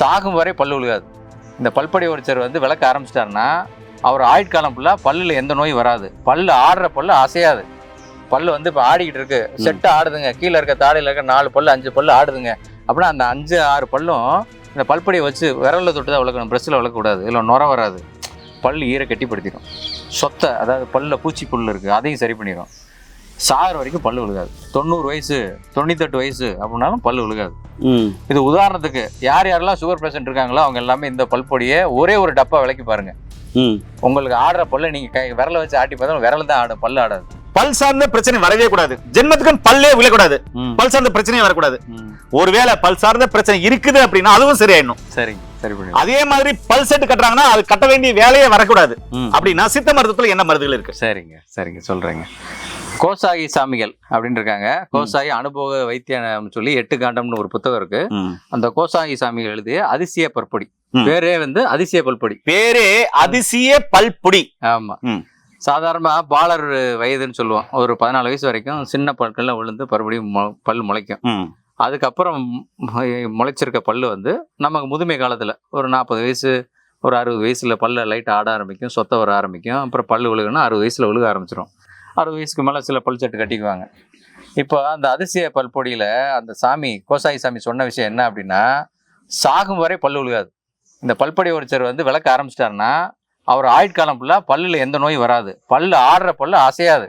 சாகும் வரை பல்லு விழுகாது இந்த பல்படி ஒருத்தர் வந்து விளக்க ஆரம்பிச்சிட்டாருன்னா அவர் ஆயுட்காலம் ஃபுல்லாக பல்லில் எந்த நோயும் வராது. பல்லு ஆடுற பல்லு அசையாது. பல்லு வந்து இப்போ ஆடிக்கிட்டு இருக்கு. செட்டு ஆடுதுங்க. கீழே இருக்க தாடையில் இருக்க நாலு பல்லு அஞ்சு பல்லு ஆடுதுங்க. அப்படின்னா அந்த அஞ்சு ஆறு பல்லும் இந்த பல்படியை வச்சு விரலில் தொட்டு தான் விளக்கணும் ப்ரெஸ்ஸில் விளக்கக்கூடாது இல்லை நுர வராது. பல் ஈர கட்டிப்படுத்திடும். சொத்தை அதாவது பல்ல பூச்சி புல் இருக்குது அதையும் சரி பண்ணிடும் சாகிற வரைக்கும் பல்லு விழுகாது. தொண்ணூறு வயசு தொண்ணூத்தெட்டு வயசு அப்படின்னாலும் பல்லு விழுகாது. இது உதாரணத்துக்கு யார் யாரெல்லாம் சுகர் பேஷண்ட் இருக்காங்களோ அவங்க எல்லாமே இந்த பல்பொடியை ஒரே ஒரு டப்பா விளக்கி பாருங்க. உங்களுக்கு ஆடுற பல்ல நீங்க கை விரல வச்சு ஆட்டி பார்த்தா விரல் தான் ஆடும் பல்லு ஆடாது. பல் சார்ந்த பிரச்சனை வரவே கூடாது. ஜென்மத்துக்கு பல்லே விழக்கூடாது. பல் சார்ந்த பிரச்சனையே வரக்கூடாது. ஒருவேளை பல் சார்ந்த பிரச்சனை இருக்குது அப்படின்னா அதுவும் சரியாயிடணும். சரிங்க சரி பண்ணி அதே மாதிரி பல் செட் கட்டுறாங்கன்னா அது கட்ட வேண்டிய வேலையே வரக்கூடாது. அப்படின்னா சித்த மருத்துவத்துல என்ன மருந்துகள் இருக்கு? சரிங்க சரிங்க சொல்றேங்க. கோசாகி சாமிகள் அப்படின்னு இருக்காங்க கோசாகி அனுபவ வைத்தியம் சொல்லி எட்டு காண்டம்னு ஒரு புத்தகம் இருக்கு. அந்த கோசாகி சாமிகள் எழுதிய அதிசய பற்பொடி. பேரே வந்து அதிசய பல்பொடி பேரே அதிசய பல்புடி. ஆமா. சாதாரணமா பாலர் வயதுன்னு சொல்லுவோம். ஒரு பதினாலு வயசு வரைக்கும் சின்ன பற்கள்ல விழுந்து மறுபடியும் பல் முளைக்கும். அதுக்கப்புறம் முளைச்சிருக்க பல்லு வந்து நமக்கு முதுமை காலத்துல ஒரு நாற்பது வயசு ஒரு அறுபது வயசுல பல்ல லைட் ஆட ஆரம்பிக்கும் சொத்த வர ஆரம்பிக்கும். அப்புறம் பல்லு விழுகுனா அறுபது வயசுல விழுக ஆரம்பிச்சிடும் அறுபது வயசுக்கு மேல சில பல் செட்டு கட்டிக்குவாங்க. இப்போ அந்த அதிசய பல்பொடியில அந்த சாமி கோசாயி சாமி சொன்ன விஷயம் என்ன அப்படின்னா சாகும் வரை பல்லு விழுகாது இந்த பல்பொடி ஒருத்தர் வந்து விளக்க ஆரம்பிச்சிட்டாருன்னா அவர் ஆயுட்காலம் ஃபுல்லாக பல்லில் எந்த நோயும் வராது. பல்லு ஆடுற பல்லு அசையாது.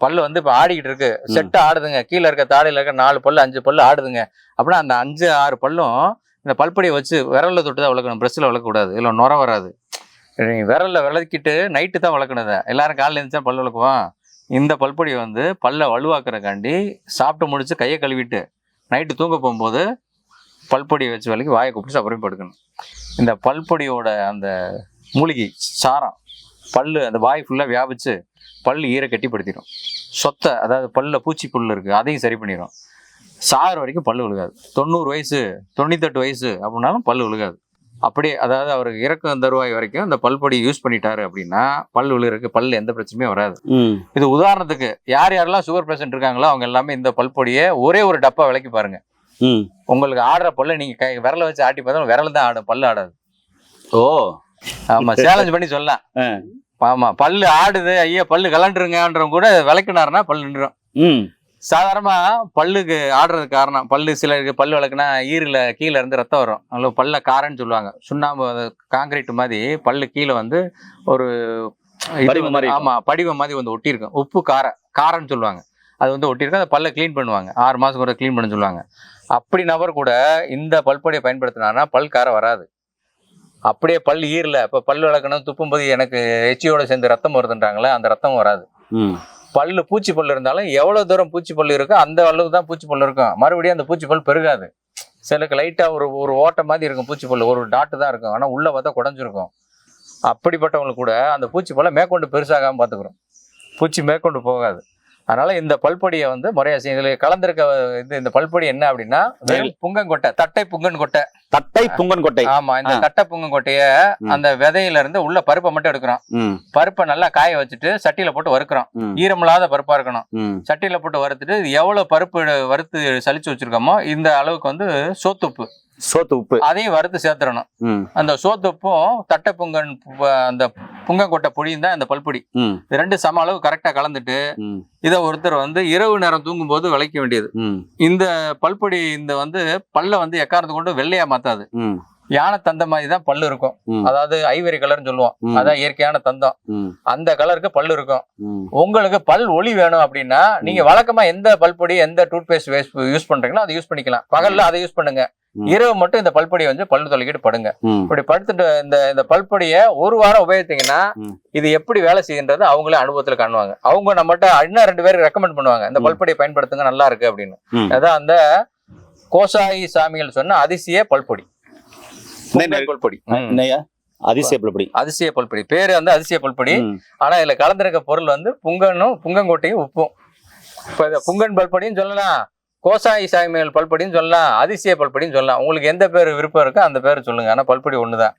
பல்லு வந்து இப்போ ஆடிக்கிட்டு இருக்கு. செட்டு ஆடுதுங்க. கீழே இருக்க தாடையில் இருக்க நாலு பல்லு அஞ்சு பல்லு ஆடுதுங்க. அப்படின்னா அந்த அஞ்சு ஆறு பல்லும் இந்த பல்படியை வச்சு விரலில் தொட்டு தான் விளக்கணும் ப்ரெஸ்ஸில் விளக்கக்கூடாது இல்லை நுர வராது. விரலில் விளக்கிட்டு நைட்டு தான் விளக்கணும் இதை. எல்லாரும் காலையில் எழுந்துச்சா பல் விளக்குவோம் இந்த பல்பொடியை வந்து பல்லை வலுவாக்குறக்காண்டி சாப்பிட்டு முடிச்சு கையை கழுவிட்டு நைட்டு தூங்க போகும்போது பல்பொடியை வச்சு விலைக்கு வாயை கூப்பிட்டு அப்புறம் படுக்கணும். இந்த பல்பொடியோட அந்த மூலிகை சாரம் பல் அந்த வாய் ஃபுல்லாக வியாபிச்சு பல் ஈர கட்டிப்படுத்திடும் சொத்தை அதாவது பல்லில் பூச்சி புல் இருக்குது அதையும் சரி பண்ணிடும். சாகிற வரைக்கும் பல் விழுகாது. தொண்ணூறு வயசு தொண்ணூத்தெட்டு வயசு அப்படின்னாலும் பல் விழுகாது. அப்படியே அதாவது அவருக்கு இறக்கும் தருவாய் வரைக்கும் இந்த பல்பொடி யூஸ் பண்ணிட்டாரு அப்படின்னா பல் விழுகிறதுக்கு பல்லு எந்த பிரச்சனையும் வராது. இது உதாரணத்துக்கு யார் யாரெல்லாம் சுகர் பேஷண்ட் இருக்காங்களோ அவங்க எல்லாமே இந்த பல்பொடியை ஒரே ஒரு டப்பா விளக்கி பாருங்க. உங்களுக்கு ஆடுற பல்ல நீங்க கை விரல வச்சு ஆட்டி பார்த்தா விரல் தான் ஆடும் பல்லு ஆடாது. ஓ. ஆமா சேலஞ்ச் பண்ணி சொல்லலாம். ஆமா பல்லு ஆடுது ஐயா பல்லு கலண்டுருங்கன்றவங்க கூட விளக்குனாருன்னா பல்லு நின்றும் ம் சாதாரணமா பல்லுக்கு ஆடுறதுக்கு காரணம் பல்லு சிலருக்கு பல்லு விளக்குனா ஈரில் கீழே இருந்து ரத்தம் வரும். அதில் பல்ல காரன்னு சொல்லுவாங்க. சுண்ணாம்பு காங்கிரீட் மாதிரி பல்லு கீழே வந்து ஒரு படிவம் மாதிரி இருக்கும். ஆமா படிவம் மாதிரி வந்து ஒட்டியிருக்கும். உப்பு கார காரன்னு சொல்லுவாங்க. அது வந்து ஒட்டியிருக்கும். அதை பல்ல க்ளீன் பண்ணுவாங்க. ஆறு மாசம் கூட க்ளீன் பண்ண சொல்லுவாங்க. அப்படி நபர் கூட இந்த பல்பொடியை பயன்படுத்தினாருன்னா பல் காரம் வராது. அப்படியே பல் ஈரல இப்போ பல் விளக்கணும் துப்பும்போது எனக்கு எச்சியோட சேர்ந்து ரத்தம் வருதுன்றாங்களே அந்த ரத்தம் வராது. பல்லு பூச்சி பல்லு இருந்தாலும் எவ்வளோ தூரம் பூச்சி பல்லு இருக்கோ அந்த அளவுக்கு தான் பூச்சி பல்லு இருக்கும். மறுபடியும் அந்த பூச்சி பல் பெருகாது. சிலருக்கு லைட்டாக ஒரு ஒரு ஓட்டை மாதிரி இருக்கும் பூச்சி பல்லு. ஒரு டாட்டு தான் இருக்கும். ஆனால் உள்ளே பார்த்தா குடஞ்சிருக்கும். அப்படிப்பட்டவங்களுக்கு கூட அந்த பூச்சி பல்ல மேற்கொண்டு பெருசாகாம பார்த்துக்கிறோம். பூச்சி மேற்கொண்டு போகாது. அதனால இந்த பல்பொடியை வந்து முறையா செய்யும் இதுல கலந்திருக்க இது இந்த பல்பொடி என்ன அப்படின்னா வெறும் புங்கங்கொட்டை தட்டை புங்கன் கொட்டை. தட்டை புங்கன் கொட்டை. ஆமா இந்த. தட்டை புங்கங்கொட்டைய. அந்த விதையில இருந்து உள்ள பருப்பை மட்டும் எடுக்கிறோம். பருப்பை நல்லா காய வச்சுட்டு சட்டியில போட்டு வறுக்கிறோம். ஈரமில்லாத பருப்பா இருக்கணும். சட்டியில போட்டு வறுத்துட்டு எவ்வளவு பருப்பு வறுத்து சலிச்சு வச்சிருக்கோமோ இந்த அளவுக்கு வந்து சோத்துப்பு. சோத்து உப்பு அதையும் வறுத்து சேர்த்துடணும். அந்த சோத்துப்பும் தட்டை புங்கன் அந்த புங்கங்கொட்டை பொடியும் தான் இந்த பல்பொடி. இது ரெண்டு சம அளவு கரெக்டா கலந்துட்டு இதை ஒருத்தர் வந்து இரவு நேரம் தூங்கும்போது விளைக்க வேண்டியது. இந்த பல்பொடி இந்த வந்து பல்ல வந்து எக்காரத்து கொண்டு வெள்ளையா மாத்தாது. யானை தந்த மாதிரி தான் பல்லு இருக்கும். அதாவது ஐவரி கலர்னு சொல்லுவோம். அதான் இயற்கையான தந்தம். அந்த கலருக்கு பல்லு இருக்கும். உங்களுக்கு பல் ஒளி வேணும் அப்படின்னா நீங்க வழக்கமா எந்த பல்பொடி எந்த டூத் பேஸ்ட் யூஸ் பண்றீங்களோ அதை யூஸ் பண்ணிக்கலாம். பகல்ல அதை யூஸ் பண்ணுங்க. இரவு மட்டும் இந்த பல்பொடியை வந்து பல்லு தொலைக்கிட்டு படுங்க. இப்படி படுத்துட்டு இந்த இந்த பல்பொடியை ஒரு வாரம் உபயோகித்தீங்கன்னா. இது எப்படி வேலை செய்யுன்றது அவங்களே அனுபவத்துல காணுவாங்க. அவங்க நம்மகிட்ட இன்னும் ரெண்டு பேருக்கு ரெக்கமெண்ட் பண்ணுவாங்க. இந்த. பல்பொடியை பயன்படுத்துங்க நல்லா இருக்கு அப்படின்னு. அதான் அந்த கோசாயி சாமிகள் சொன்ன அதிசய பல்பொடி. பல்பொடி. அதிசய படி அதிசய பல்பொடி. பேரு வந்து அதிசய பல்பொடி. ஆனா இதுல கலந்திருக்க பொருள் வந்து புங்கனும் புங்கங்கொட்டையும் உப்பும். இப்ப புங்கன் பல்படின்னு சொல்லலாம். கோசாயி சாமிகள் பல்படின்னு சொல்லலாம் அதிசய பல்படின்னு சொல்லலாம். உங்களுக்கு எந்த பேர் விருப்பம் இருக்கோ அந்த பேர் சொல்லுங்க. ஆனா பல்படி ஒண்ணுதான்.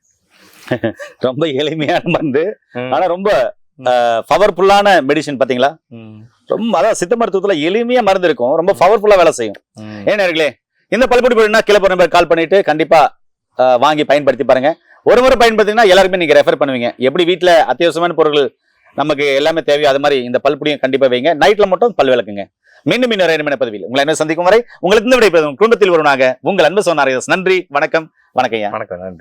ரொம்ப எளிமையான மருந்து. ம். ஆனா ரொம்ப பவர்ஃபுல்லான மெடிசன் பாத்தீங்களா? ம். ரொம்ப அதான் சித்த மருத்துவத்துல எளிமையா மருந்து இருக்கும். ரொம்ப பவர்ஃபுல்லா வேலை செய்யும். ஏன் நேர்களே இந்த பல்பொடி போடுனா கீழே நம்பர் கால் பண்ணிட்டு கண்டிப்பா அஹ், வாங்கி பயன்படுத்தி பாருங்க. ஒரு முறை பயன்படுத்தினா எல்லாருமே நீங்க ரெஃபர் பண்ணுவீங்க. எப்படி வீட்ல அத்தியாவசியமான பொருட்கள் நமக்கு எல்லாமே தேவையோ அது மாதிரி இந்த பல்புடியும் கண்டிப்பா வைங்க. நைட்ல மட்டும் பல் விளக்குங்க. மீண்டும் இன்னொரு இனிமையான பதிவில் உங்களை என்ன சந்திக்கும் வரை உங்களுக்கு இந்த விடைபெறும் குடும்பத்தில் வருவாங்க உங்கள் அன்பு சொன்னார் நன்றி வணக்கம் வணக்கம் வணக்கம் நன்றி.